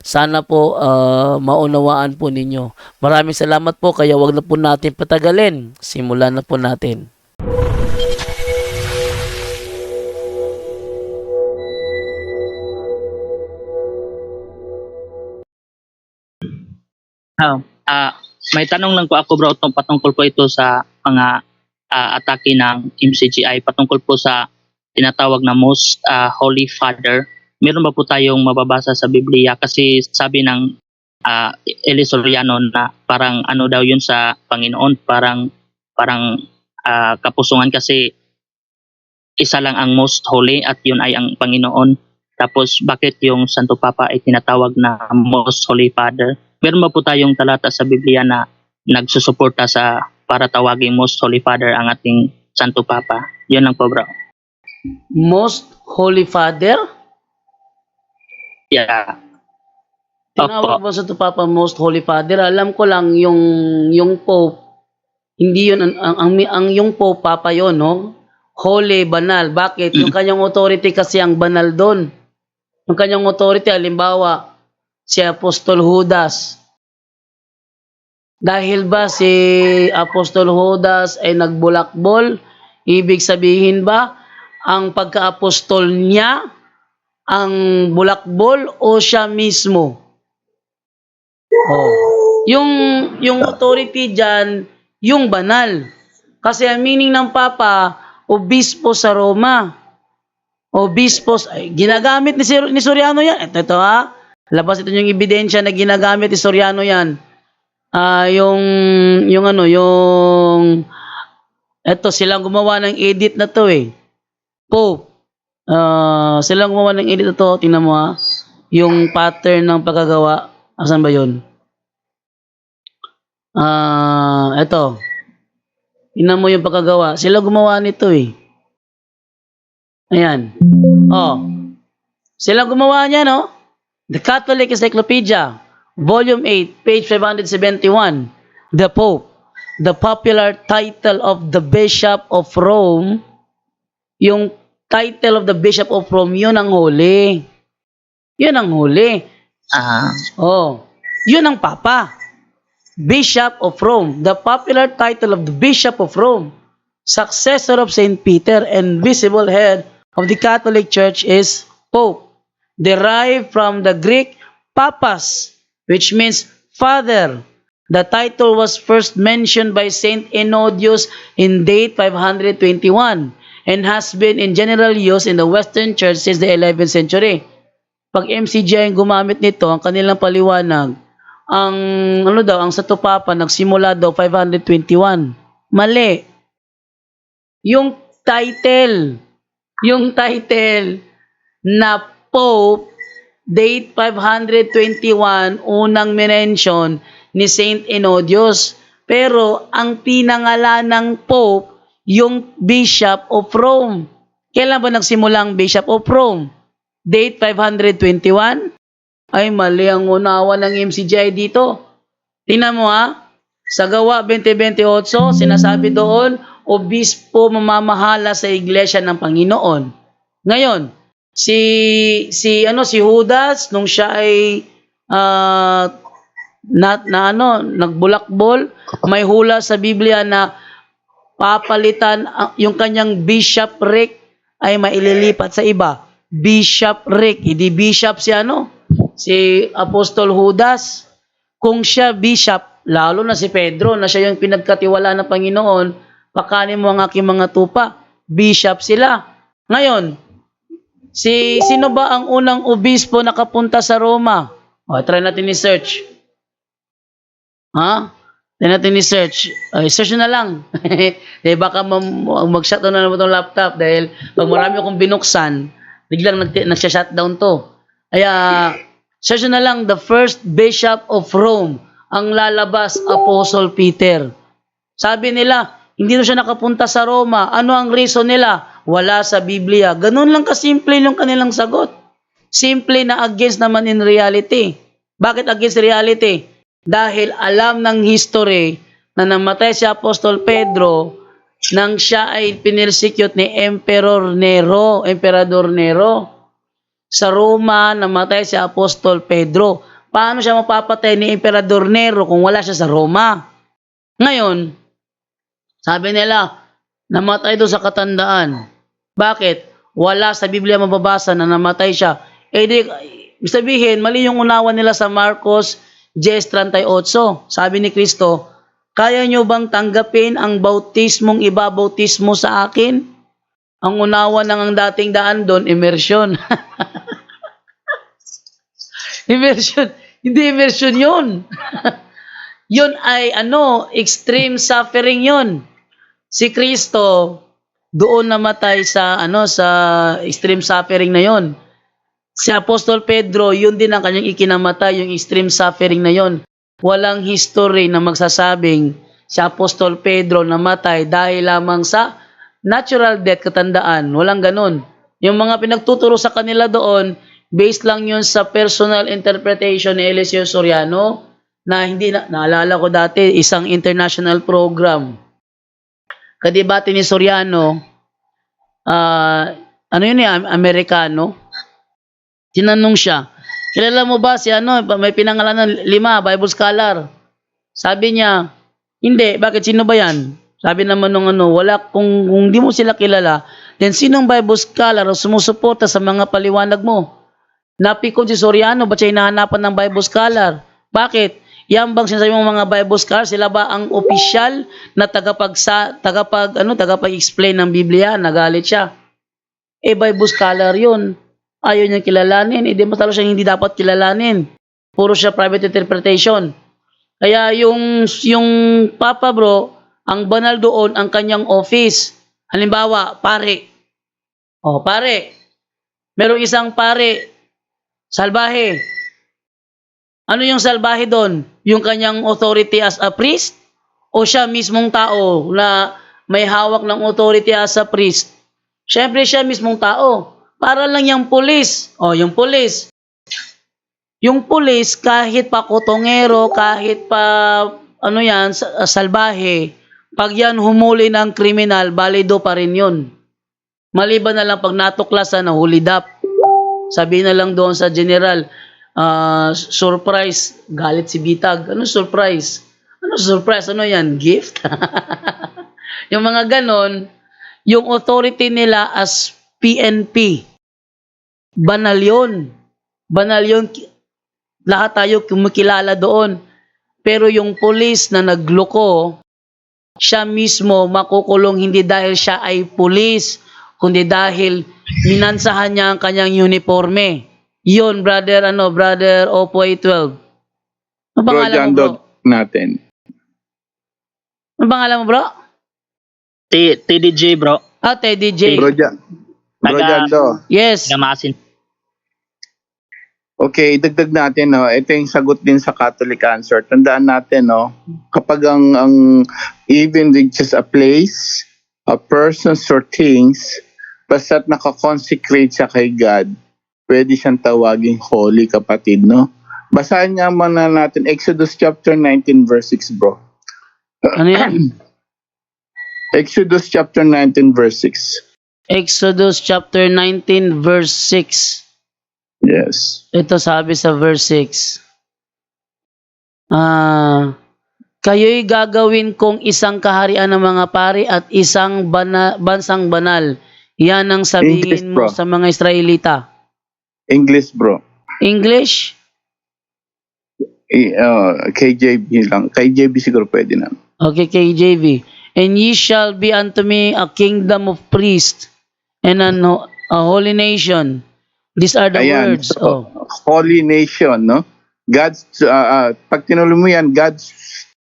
Sana po ah, maunawaan po ninyo. Maraming salamat po kaya wag na po natin patagalin. Simulan na po natin. Ah, ah, may tanong lang po ako bro patungkol po ito sa mga ah, atake ng MCGI patungkol po sa tinatawag na most ah, Holy Father. Meron ba po tayong mababasa sa Biblia kasi sabi ng uh, Elisoriano na parang ano daw yun sa Panginoon, parang parang ah, kapusungan kasi isa lang ang most holy at yun ay ang Panginoon. Tapos bakit yung Santo Papa ay tinatawag na most holy father? meron ba po tayong talata sa Biblia na nagsusuporta sa para tawaging most holy father ang ating Santo Papa? Yun lang po bro. Most Holy Father? Yeah. Tinawag Opo. ba sa ito Papa Most Holy Father? Alam ko lang yung yung Pope hindi yun ang ang, ang, ang yung Pope Papa yon, no? Holy, banal. Bakit? Yung kanyang authority kasi ang banal doon. Yung kanyang authority, halimbawa, si Apostol Judas. Dahil ba si Apostol Judas ay nagbulakbol, ibig sabihin ba ang pagka-apostol niya ang bulakbol o siya mismo? Oh. Yung yung authority diyan, yung banal. Kasi ang meaning ng papa, obispo sa Roma. Obispo, ay, ginagamit ni, ni Soriano yan. Ito, ito ha. Labas ito yung ebidensya na ginagamit ni Soriano yan. Ah, yung, yung ano, yung, eto, silang gumawa ng edit na to eh. Pope. Ah, silang gumawa ng edit to. Tingnan mo ha. Yung pattern ng pagkagawa. Asan ba yun? Ah, eto. Tingnan mo yung pagkagawa. Sila gumawa nito eh. Ayan. Oh. Sila gumawa niya, no? The Catholic Encyclopedia, Volume 8, page 571. The Pope, the popular title of the Bishop of Rome, yung title of the Bishop of Rome, yun ang huli. Yun ang huli. Ah, Oh, yun ang Papa. Bishop of Rome, the popular title of the Bishop of Rome, successor of Saint Peter and visible head of the Catholic Church is Pope, derived from the Greek papas, which means father. The title was first mentioned by Saint Enodius in date 521 and has been in general use in the Western Church since the 11th century pag MCGI ang gumamit nito, ang kanilang paliwanag, ang ano daw, ang Santo Papa nagsimula daw 521. Mali. Yung title, yung title na Pope, date 521, unang minention ni Saint Enodius. Pero ang pinangalan ng Pope, yung Bishop of Rome. Kailan ba nagsimula ang Bishop of Rome? Date 521? Ay, mali ang unawa ng MCGI dito. Tingnan mo ha. Sa gawa 2028, sinasabi doon, obispo mamamahala sa iglesia ng Panginoon. Ngayon, si si ano si Judas nung siya ay ah, na, na ano nagbulakbol, may hula sa Biblia na papalitan yung kanyang bishopric ay maililipat sa iba. Bishopric, hindi bishop si ano? Si Apostol Judas. Kung siya bishop, lalo na si Pedro na siya yung pinagkatiwala ng Panginoon, pakanin mo ang aking mga tupa. Bishop sila. Ngayon, si sino ba ang unang obispo nakapunta sa Roma? O, try natin i-search. Ha? Then natin i-search. Uh, search nyo na lang. eh, baka mag-shutdown na naman itong laptop dahil pag marami akong binuksan, biglang nag- nagsha-shutdown to. Kaya, search nyo na lang the first bishop of Rome, ang lalabas Apostle Peter. Sabi nila, hindi na siya nakapunta sa Roma. Ano ang reason nila? Wala sa Biblia. Ganun lang kasimple yung kanilang sagot. Simple na against naman in reality. Bakit against reality? Dahil alam ng history na namatay si Apostol Pedro nang siya ay pinirsecute ni Emperor Nero, Emperador Nero. Sa Roma, namatay si Apostol Pedro. Paano siya mapapatay ni Emperador Nero kung wala siya sa Roma? Ngayon, sabi nila, namatay doon sa katandaan. Bakit? Wala sa Biblia mababasa na namatay siya. Eh di, sabihin, mali yung unawa nila sa Marcos 10.38. Sabi ni Kristo, kaya nyo bang tanggapin ang bautismong ibabautismo sa akin? Ang unawa ng ang dating daan doon, immersion. immersion. Hindi immersion yun. yun ay ano, extreme suffering yun. Si Kristo doon namatay sa ano sa extreme suffering na yon. Si Apostol Pedro, yun din ang kanyang ikinamatay, yung extreme suffering na yon. Walang history na magsasabing si Apostol Pedro namatay dahil lamang sa natural death katandaan. Walang ganun. Yung mga pinagtuturo sa kanila doon, based lang yun sa personal interpretation ni Eliseo Soriano na hindi na, naalala ko dati, isang international program. Kadibate ni Soriano, ah, ano yun eh, Am- Amerikano, tinanong siya, kilala mo ba si ano, may pinangalanan lima, Bible scholar. Sabi niya, hindi, bakit sino ba yan? Sabi naman nung ano, wala, kung, kung di mo sila kilala, then sinong Bible scholar ang sumusuporta sa mga paliwanag mo? Napikon si Soriano, ba't siya hinahanapan ng Bible scholar? Bakit? Yan bang sinasabi mong mga Bible scholar, sila ba ang opisyal na tagapag sa tagapag ano tagapag-explain ng Biblia? Nagalit siya. Eh Bible scholar 'yun. Ayaw niyang kilalanin, eh di mas lalo siyang hindi dapat kilalanin. Puro siya private interpretation. Kaya yung yung Papa Bro, ang banal doon ang kanyang office. Halimbawa, pare. Oh, pare. Merong isang pare salbahe. Ano yung salbahe doon? Yung kanyang authority as a priest? O siya mismong tao na may hawak ng authority as a priest? Siyempre siya mismong tao. Para lang yung pulis. O, yung pulis. Yung pulis, kahit pa kotongero, kahit pa ano yan, sa- salbahe, pag yan humuli ng kriminal, balido pa rin yun. Maliban na lang pag natuklasan na hulidap. Sabi na lang doon sa general, ah, surprise, galit si Bitag. Ano surprise? Ano surprise? Ano yan? Gift? yung mga ganon, yung authority nila as PNP, banal yun. Banal yun. Lahat tayo kumikilala doon. Pero yung police na nagloko, siya mismo makukulong hindi dahil siya ay pulis, kundi dahil minansahan niya ang kanyang uniforme. Yun, brother, ano, brother Oppo 812. Ano Bro, pangalan mo, John bro? Natin. Ano pangalan mo, bro? T- TDJ bro, Ah, Teddy J. Bro, Jan, Bro Taga-. Yes. gamasin. Okay, dagdag natin, no. Ito yung sagot din sa Catholic answer. Tandaan natin, no. Kapag ang, ang even with just a place, a person or things, basta't nakakonsecrate siya kay God, pwede siyang tawaging holy kapatid, no. Basahin nga muna natin Exodus chapter 19 verse 6, bro. Ano yan? Exodus chapter 19 verse 6. Exodus chapter 19 verse 6. Yes. Ito sabi sa verse 6. Ah, kayo'y gagawin kong isang kaharian ng mga pari at isang bana, bansang banal. Yan ang sabihin English, mo bro. sa mga Israelita. English, bro. English? I- uh, KJB lang. KJB siguro pwede na. Okay, KJV. And ye shall be unto me a kingdom of priests and an, a holy nation. These are the Ayan. words. So, Oh. Holy nation, no? God's, uh, uh, pag tinuloy mo yan, God's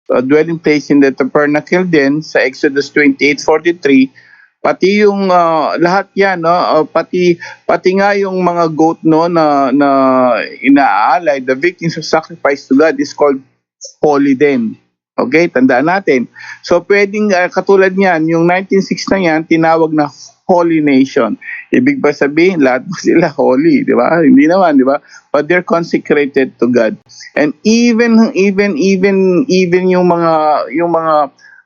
uh, dwelling place in the tabernacle din sa Exodus 28:43 pati yung uh, lahat yan no uh, pati pati nga yung mga goat no na na inaalay the victims of sacrifice to God is called holy din okay tandaan natin so pwedeng uh, katulad niyan yung 1906 na yan tinawag na holy nation ibig ba sabihin lahat po sila holy di ba hindi naman di ba but they're consecrated to God and even even even even yung mga yung mga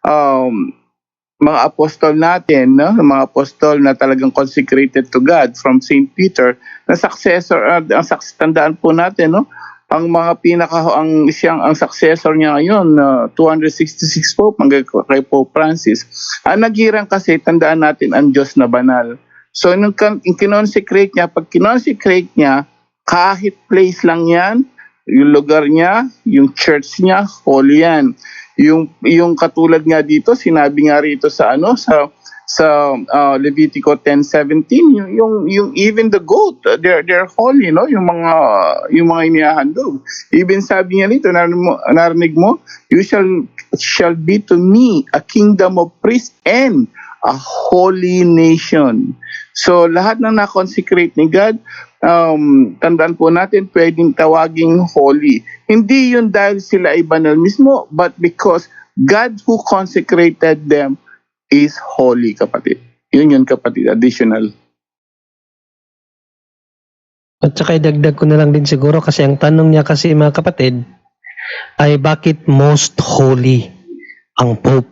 um, mga apostol natin, no? mga apostol na talagang consecrated to God from St. Peter, na successor, uh, ang tandaan po natin, no? Ang mga pinaka, ang siyang, ang successor niya ngayon, uh, 266 Pope, hanggang kay Pope Francis. Ang naghirang kasi, tandaan natin, ang Diyos na banal. So, nung kinonsecrate niya, pag kinonsecrate niya, kahit place lang yan, yung lugar niya, yung church niya, holy yan yung yung katulad nga dito sinabi nga rito sa ano sa sa uh, Levitico 10:17 yung, yung yung even the goat uh, they're they're holy no? Yung mga yung mga inihahandog. Even sabi niya rito narinig mo, narinig you shall shall be to me a kingdom of priests and a holy nation. So lahat ng na-consecrate ni God um, tandaan po natin, pwedeng tawaging holy. Hindi yun dahil sila ay banal mismo, but because God who consecrated them is holy, kapatid. Yun yun, kapatid. Additional. At saka idagdag ko na lang din siguro kasi ang tanong niya kasi mga kapatid ay bakit most holy ang Pope?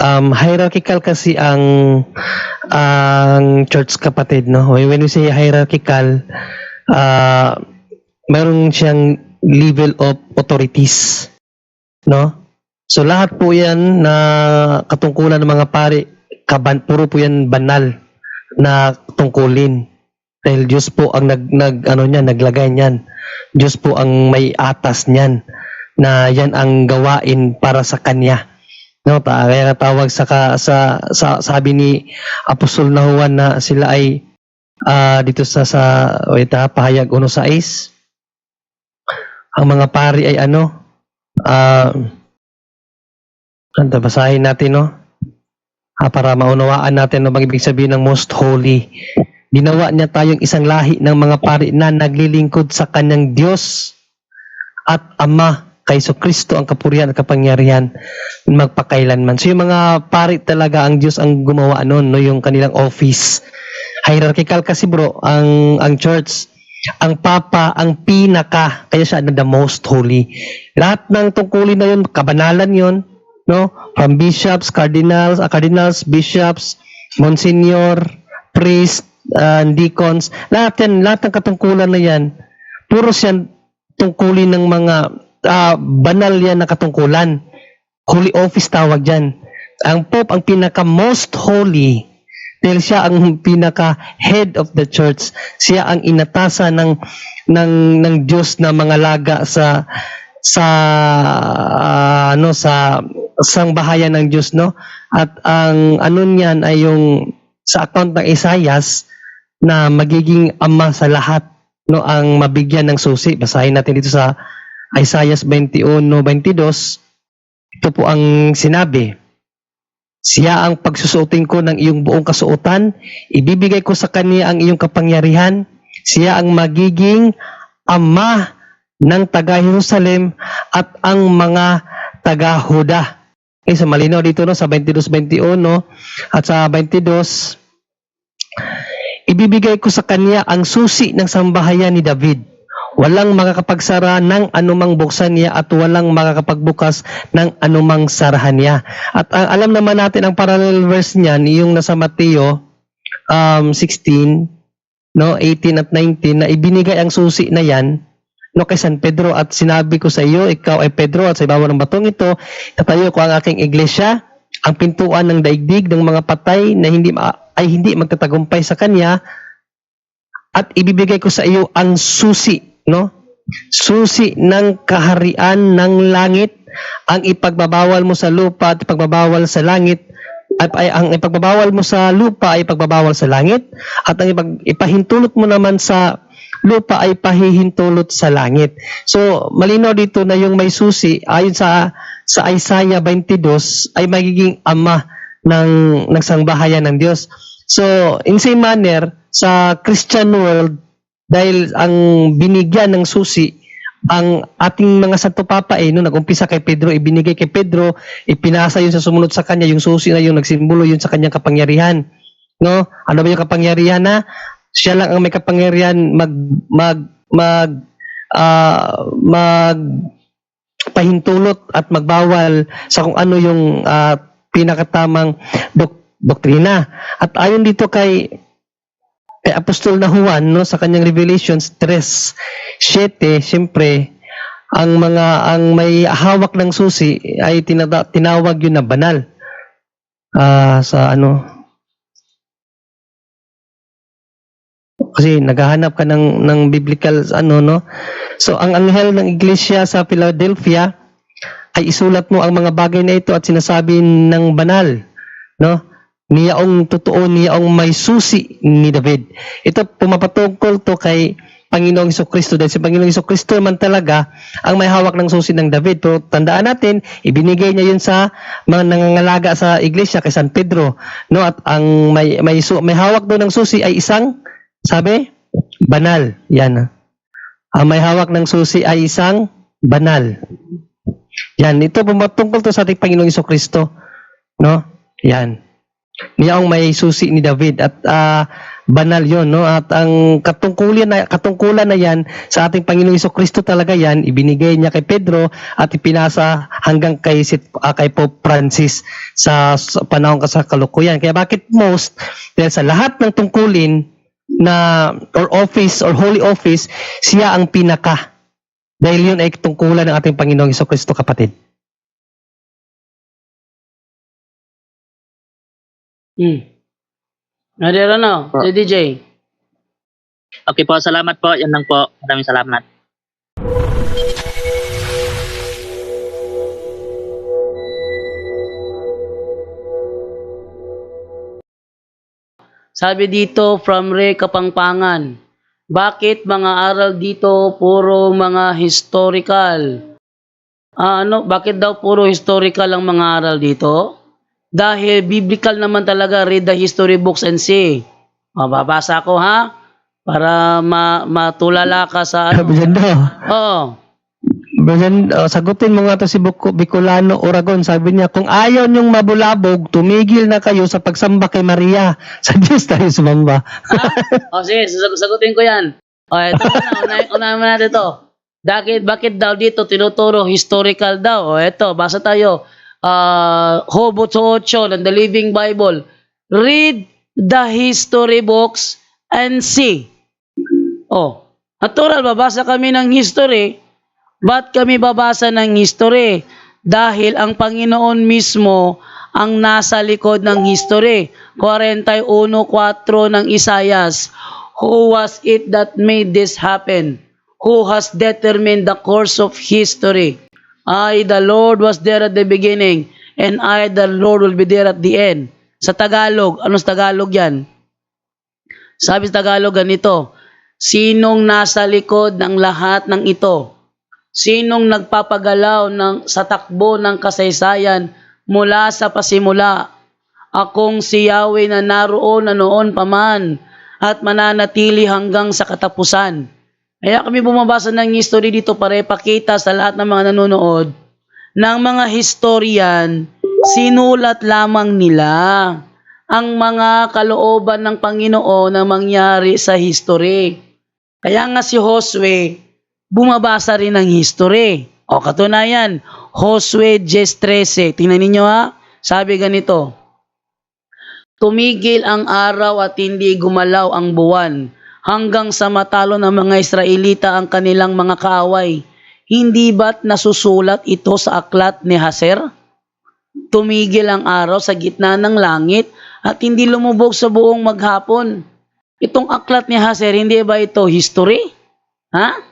Um, hierarchical kasi ang ang church kapatid no when we say hierarchical uh, meron siyang level of authorities no so lahat po yan na katungkulan ng mga pari kaban puro po yan banal na tungkulin dahil Diyos po ang nag, nag ano niyan, naglagay niyan. Diyos po ang may atas niyan na yan ang gawain para sa kanya. No, ta kaya tawag sa, sa sa sabi ni Apostol na Juan na sila ay ah, dito sa sa wait ha, pahayag 1:6 ang mga pari ay ano ah uh, basahin natin no Ah, para maunawaan natin ano bang ibig sabihin ng most holy Ginawa niya tayong isang lahi ng mga pari na naglilingkod sa kanyang Diyos at Ama kay Kristo ang kapurihan at kapangyarihan magpakailanman. So yung mga pari talaga ang Diyos ang gumawa noon, no, yung kanilang office. Hierarchical kasi bro, ang ang church, ang papa ang pinaka, kaya siya the most holy. Lahat ng tungkulin na yun, kabanalan yun, no? From bishops, cardinals, uh, cardinals, bishops, monsignor, priest, uh, deacons, lahat yan, lahat ng katungkulan na yan, puro yan tungkulin ng mga ah, banal yan na katungkulan. Holy office tawag dyan. Ang Pope ang pinaka most holy dahil siya ang pinaka head of the church. Siya ang inatasa ng ng ng Diyos na mga laga sa sa ah, ano sa sang bahayan ng Diyos no? At ang ano niyan ay yung sa account ng Isaias na magiging ama sa lahat no? Ang mabigyan ng susi. Basahin natin dito sa Isaiah 21:22 ito po ang sinabi siya ang pagsusuotin ko ng iyong buong kasuotan. Ibibigay ko sa kanya ang iyong kapangyarihan. Siya ang magiging ama ng taga Jerusalem at ang mga taga Huda Okay, sa malinaw dito no sa 22:21 no at sa 22 Ibibigay ko sa kanya ang susi ng sambahayan ni David. Walang makakapagsara ng anumang buksan niya at walang makakapagbukas ng anumang sarahan niya. At ang alam naman natin ang parallel verse niyan, yung nasa Mateo um, 16, no, 18 at 19, na ibinigay ang susi na yan no kay San Pedro at sinabi ko sa iyo, ikaw ay Pedro at sa ibabaw ng batong ito, tatayo ko ang aking iglesia, ang pintuan ng daigdig ng mga patay na hindi ay hindi magtatagumpay sa kanya at ibibigay ko sa iyo ang susi, no? Susi ng kaharian ng langit, ang ipagbabawal mo sa lupa at ipagbabawal sa langit at ay ang ipagbabawal mo sa lupa ay ipagbabawal sa langit at ang ipag, ipahintulot mo naman sa lupa ay pahihintulot sa langit. So, malinaw dito na yung may susi, ayon sa sa Isaiah 22 ay magiging ama ng nagsangbahayan ng Diyos. So, in same manner, sa Christian world, dahil ang binigyan ng susi, ang ating mga Santo Papa eh, no, nag-umpisa kay Pedro, ibinigay kay Pedro, ipinasa yun sa sumunod sa kanya, yung susi na yun, nagsimbolo yun sa kanyang kapangyarihan. No? Ano ba yung kapangyarihan na? Siya lang ang may kapangyarihan mag, mag, mag, ah, mag, pahintulot at magbawal sa kung ano yung ah, pinakatamang dok- doktrina. At ayon dito kay kay Apostol na Juan no sa kanyang Revelations 3:7 siyempre ang mga ang may hawak ng susi ay tinada, tinawag yun na banal. Ah sa ano kasi naghahanap ka ng ng biblical ano no So ang anghel ng iglesia sa Philadelphia ay isulat mo ang mga bagay na ito at sinasabi ng banal, no? Niyaong totoo, niyaong may susi ni David. Ito pumapatungkol to kay Panginoong Iso Kristo dahil si Panginoong Iso Kristo man talaga ang may hawak ng susi ng David. Pero tandaan natin, ibinigay niya yun sa mga nangangalaga sa iglesia kay San Pedro, no? At ang may may, may hawak doon ng susi ay isang sabi, banal. Yan. Ang may hawak ng susi ay isang banal. Yan, ito pumatungkol to sa ating Panginoong Iso Kristo. No? Yan. Niya ang may susi ni David at ah, banal 'yon, no? At ang katungkulan na katungkulan na 'yan sa ating Panginoong Kristo talaga 'yan, ibinigay niya kay Pedro at ipinasa hanggang kay ah, kay Pope Francis sa, sa panahon sa kalukuyan. Kaya bakit most dahil sa lahat ng tungkulin na or office or holy office, siya ang pinaka. Dahil yun ay tungkulan ng ating Panginoong Iso Kristo kapatid. Hmm. Nadira no, si DJ. Okay po, salamat po. Yan lang po. Maraming salamat. Sabi dito from Ray Kapangpangan, bakit mga aral dito puro mga historical? Ah, ano, bakit daw puro historical ang mga aral dito? Dahil biblical naman talaga, read the history books and see. Mababasa ko ha? Para ma matulala ka sa ano. Oo. Brando, uh, sagutin mo nga to si Buko- Bicolano Oragon. Sabi niya, kung ayaw niyong mabulabog, tumigil na kayo sa pagsamba kay Maria. Sa Diyos tayo sumamba. O sige, sasag- sagutin ko yan. O ito na, unahin, unahin mo natin ito. Bakit, bakit daw dito tinuturo historical daw? O ito, basa tayo. Uh, Hobo 8 ng The Living Bible. Read the history books and see. Oh, natural, babasa kami ng history. Ba't kami babasa ng history? Dahil ang Panginoon mismo ang nasa likod ng history. 41.4 ng Isayas. Who was it that made this happen? Who has determined the course of history? I, the Lord, was there at the beginning, and I, the Lord, will be there at the end. Sa Tagalog, ano sa Tagalog yan? Sabi sa Tagalog ganito, Sinong nasa likod ng lahat ng ito? Sinong nagpapagalaw ng, sa takbo ng kasaysayan mula sa pasimula? Akong si Yahweh na naroon na noon pa man at mananatili hanggang sa katapusan. Kaya kami bumabasa ng history dito para ipakita sa lahat ng mga nanonood ng mga historian, sinulat lamang nila ang mga kalooban ng Panginoon na mangyari sa history. Kaya nga si Josue, bumabasa rin ng history. O katunayan, Josue 10.13. Tingnan ninyo ha, sabi ganito, Tumigil ang araw at hindi gumalaw ang buwan hanggang sa matalo ng mga Israelita ang kanilang mga kaaway. Hindi ba't nasusulat ito sa aklat ni Haser? Tumigil ang araw sa gitna ng langit at hindi lumubog sa buong maghapon. Itong aklat ni Haser, hindi ba ito history? Ha?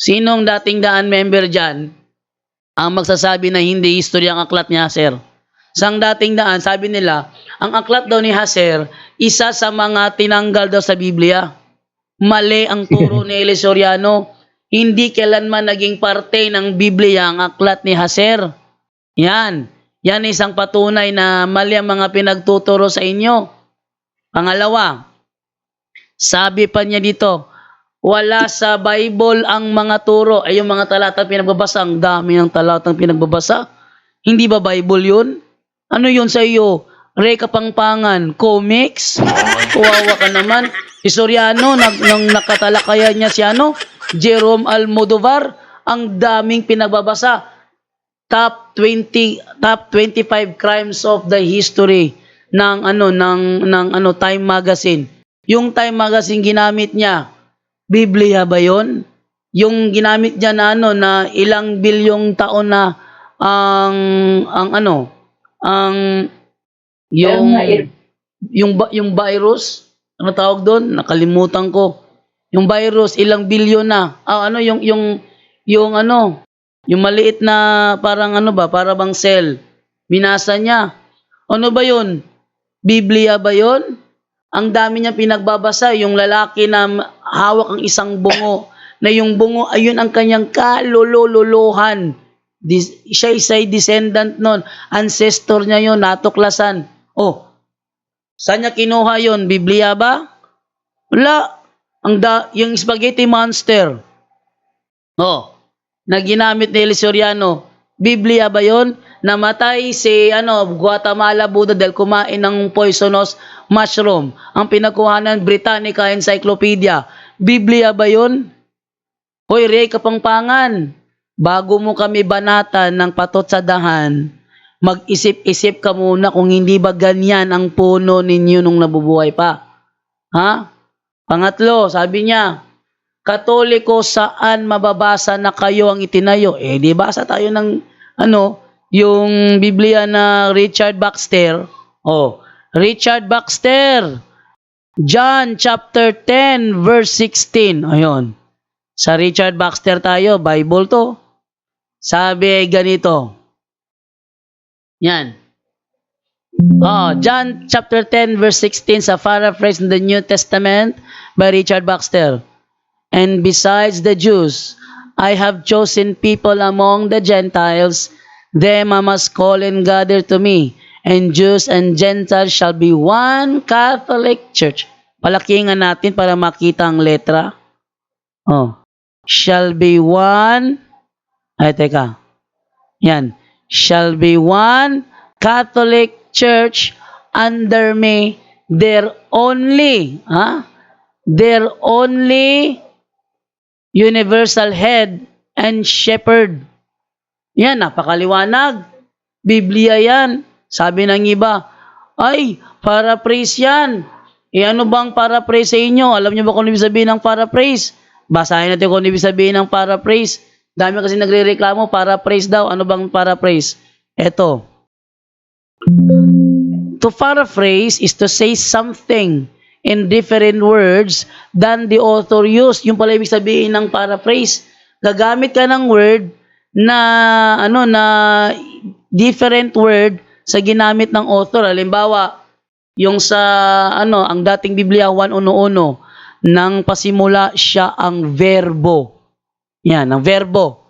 Sinong dating daan member dyan ang magsasabi na hindi history ang aklat ni Haser? Sang dating daan, sabi nila, ang aklat daw ni Haser, isa sa mga tinanggal daw sa Biblia. Mali ang turo ni Eli Soriano. Hindi kailanman naging parte ng Biblia ang aklat ni Haser. Yan. Yan isang patunay na mali ang mga pinagtuturo sa inyo. Pangalawa, sabi pa niya dito, wala sa Bible ang mga turo. Ay yung mga talatang pinagbabasa, ang dami ng talatang pinagbabasa. Hindi ba Bible yun? Ano yun sa iyo? Ray Kapangpangan, comics? Kuwawa ka naman. Si Soriano, nag, nang nakatalakayan niya si ano? Jerome Almodovar, ang daming pinagbabasa. Top 20, top 25 crimes of the history ng ano ng ng ano Time Magazine. Yung Time Magazine ginamit niya, Biblia ba 'yon? Yung ginamit niya na ano na ilang bilyong taon na ang ang ano, ang yung yung yung virus, ano tawag doon? Nakalimutan ko. Yung virus ilang bilyon na. Ah, ano yung yung yung ano, yung maliit na parang ano ba, para bang cell. Binasa niya. Ano ba 'yun? Biblia ba 'yon? Ang dami niya pinagbabasa, yung lalaki na hawak ang isang bungo, na yung bungo ayun ang kanyang kalululuhan. Dis, siya isa'y descendant nun. Ancestor niya yun, natuklasan. Oh, saan niya kinuha yun? Biblia ba? Wala. Ang da, yung spaghetti monster. Oh, na ginamit ni Elisoriano. Biblia ba yon? Namatay si ano, Guatemala Buddha dahil kumain ng poisonous mushroom. Ang pinagkuhanan Britannica Encyclopedia. Biblia ba yon? Hoy, Ray Kapangpangan, bago mo kami banatan ng patot sa dahan, mag-isip-isip ka muna kung hindi ba ganyan ang puno ninyo nung nabubuhay pa. Ha? Pangatlo, sabi niya, Katoliko saan mababasa na kayo ang itinayo? Eh, di basa tayo ng ano, yung Biblia na Richard Baxter. Oh, Richard Baxter. John chapter 10 verse 16. Ayun. Sa Richard Baxter tayo, Bible to. Sabi ganito. Yan. Oh, John chapter 10 verse 16 sa paraphrase in the New Testament by Richard Baxter. And besides the Jews, I have chosen people among the Gentiles, them I must call and gather to me, and Jews and Gentiles shall be one Catholic Church. Palakingan natin para makita ang letra. Oh. Shall be one, ay teka, yan, shall be one Catholic Church under me, their only, ha? Their only universal head and shepherd. Yan, napakaliwanag. Biblia yan. Sabi ng iba, ay, paraphrase yan. E ano bang paraphrase sa inyo? Alam niyo ba kung ano ibig sabihin ng paraphrase? Basahin natin kung ano ibig sabihin ng paraphrase. Dami kasi nagre-reklamo, paraphrase daw. Ano bang paraphrase? Eto. To paraphrase is to say something in different words than the author used. Yung pala ibig sabihin ng paraphrase. Gagamit ka ng word na ano na different word sa ginamit ng author. Halimbawa, yung sa ano, ang dating Biblia 1:1 nang pasimula siya ang verbo. Yan, ang verbo.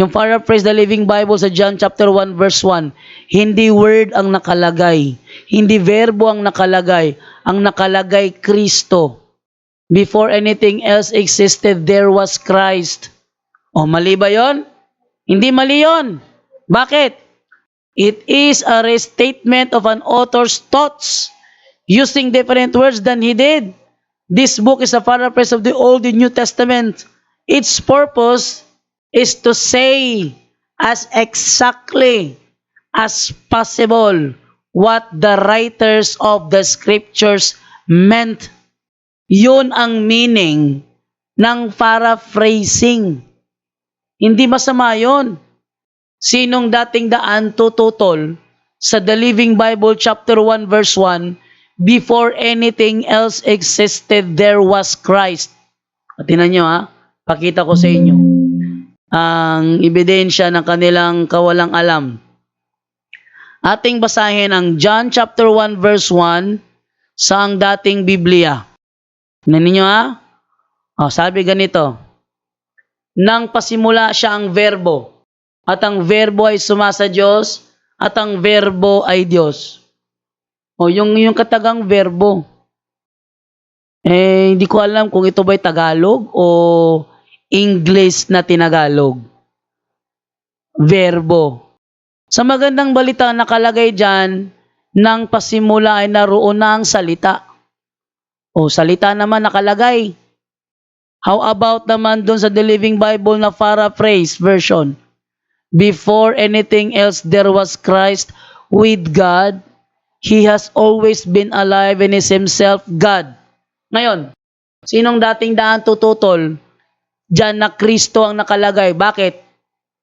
Yung paraphrase the Living Bible sa John chapter 1 verse 1, hindi word ang nakalagay, hindi verbo ang nakalagay, ang nakalagay Kristo. Before anything else existed, there was Christ. O mali ba yon? Hindi mali yon. Bakit? It is a restatement of an author's thoughts using different words than he did. This book is a paraphrase of the Old and New Testament. Its purpose is to say as exactly as possible what the writers of the scriptures meant. Yun ang meaning ng paraphrasing. Hindi masama yun. Sinong dating daan tututol sa The Living Bible chapter 1 verse 1, before anything else existed, there was Christ. At tinan nyo ha, pakita ko sa inyo ang ebidensya ng kanilang kawalang alam. Ating basahin ang John chapter 1 verse 1 sa ang dating Biblia. Tingnan ninyo ha? O, sabi ganito. Nang pasimula siya ang verbo. At ang verbo ay sumasa Diyos at ang verbo ay Diyos. O yung yung katagang verbo. Eh hindi ko alam kung ito ba'y Tagalog o English na tinagalog. Verbo. Sa magandang balita nakalagay diyan nang pasimula ay naroon na ang salita. O salita naman nakalagay. How about naman dun sa The Living Bible na paraphrase version? Before anything else, there was Christ with God. He has always been alive and is himself God. Ngayon, sinong dating daan tututol? Diyan na Kristo ang nakalagay. Bakit?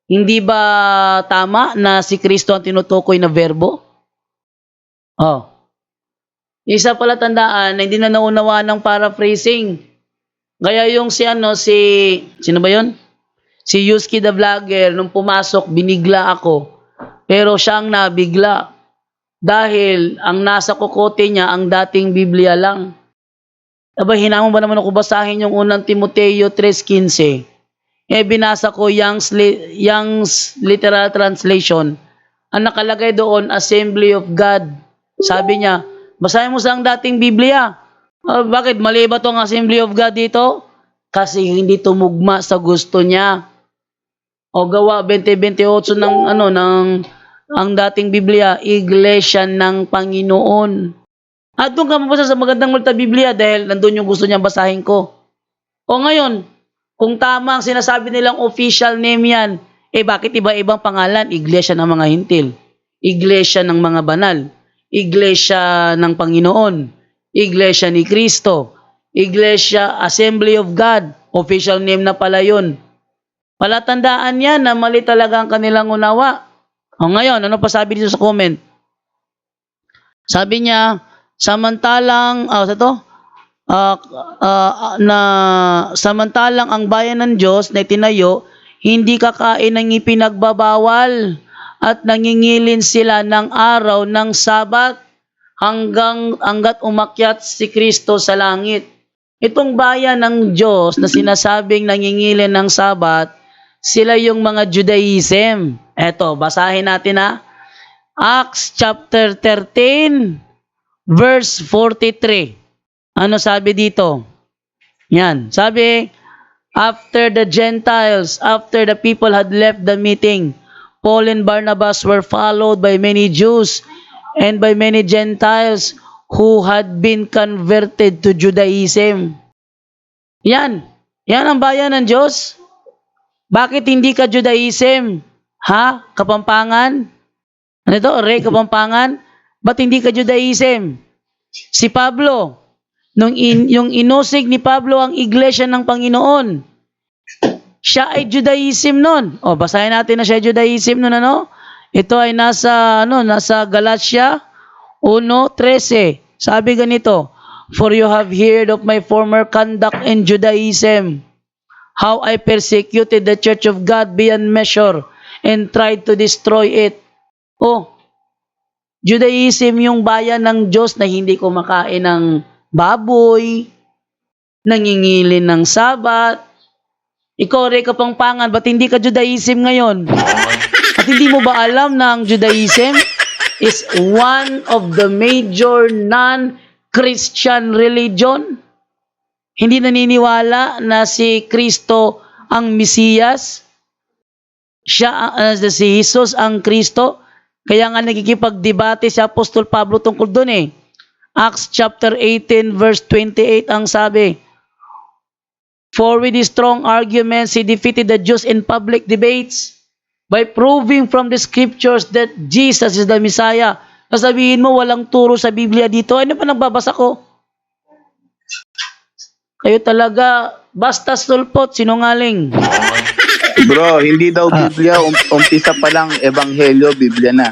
Hindi ba tama na si Kristo ang tinutukoy na verbo? Oh. Isa pala tandaan na hindi na naunawa ng paraphrasing. Gaya yung si ano, si, sino ba yon? Si Yuski the Vlogger, nung pumasok, binigla ako. Pero siya ang nabigla. Dahil ang nasa kokote niya, ang dating Biblia lang. Aba, hinamon ba naman ako basahin yung unang Timoteo 3.15? Eh, binasa ko Young's, Young's Literal Translation. Ang nakalagay doon, Assembly of God. Sabi niya, basahin mo sa ang dating Biblia. Ah, bakit? Mali ba tong Assembly of God dito? Kasi hindi tumugma sa gusto niya. O gawa 2028 ng ano ng ang dating Biblia, Iglesia ng Panginoon. At doon ka mabasa sa magandang multa Biblia dahil nandun yung gusto niya basahin ko. O ngayon, kung tama ang sinasabi nilang official name yan, eh bakit iba-ibang pangalan? Iglesia ng mga hintil, Iglesia ng mga banal, Iglesia ng Panginoon, Iglesia ni Kristo, Iglesia Assembly of God, official name na pala yun. Palatandaan yan na mali talaga ang kanilang unawa. O ngayon, ano pa sabi dito sa comment? Sabi niya, samantalang, ah, sa to? Ah, ah, na samantalang ang bayan ng Diyos na itinayo, hindi kakain ng ipinagbabawal at nangingilin sila ng araw ng sabat hanggang hanggat umakyat si Kristo sa langit. Itong bayan ng Diyos na sinasabing nangingilin ng sabat, sila yung mga Judaism. Eto, basahin natin ha. Acts chapter 13, verse 43. Ano sabi dito? Yan. Sabi, after the Gentiles, after the people had left the meeting, Paul and Barnabas were followed by many Jews and by many Gentiles who had been converted to Judaism. Yan. Yan ang bayan ng Diyos. Bakit hindi ka Judaism? Ha? Kapampangan? Ano ito? Re, Kapampangan? Ba't hindi ka Judaism? Si Pablo, nung in, yung inusig ni Pablo ang iglesia ng Panginoon, siya ay Judaism nun. O, basahin natin na siya ay Judaism nun, ano? Ito ay nasa, ano, nasa Galatia 1.13. Sabi ganito, For you have heard of my former conduct in Judaism, how I persecuted the church of God beyond measure and tried to destroy it. Oh, Judaism yung bayan ng Diyos na hindi kumakain ng baboy, nangingilin ng sabat. Ikaw, Rey Kapangpangan, ba't hindi ka Judaism ngayon? At hindi mo ba alam na ang Judaism is one of the major non-Christian religion? Hindi naniniwala na si Kristo ang Mesiyas? Siya, uh, si Jesus ang Kristo? Kaya nga nagkikipagdebate si Apostol Pablo tungkol doon eh. Acts chapter 18 verse 28 ang sabi, For with his strong arguments he defeated the Jews in public debates by proving from the scriptures that Jesus is the Messiah. Sasabihin mo walang turo sa Biblia dito. Ano pa nagbabasa ko? Kayo talaga, basta sulpot, sinungaling. Bro, hindi daw Biblia, um, umpisa pa lang Ebanghelyo, Biblia na.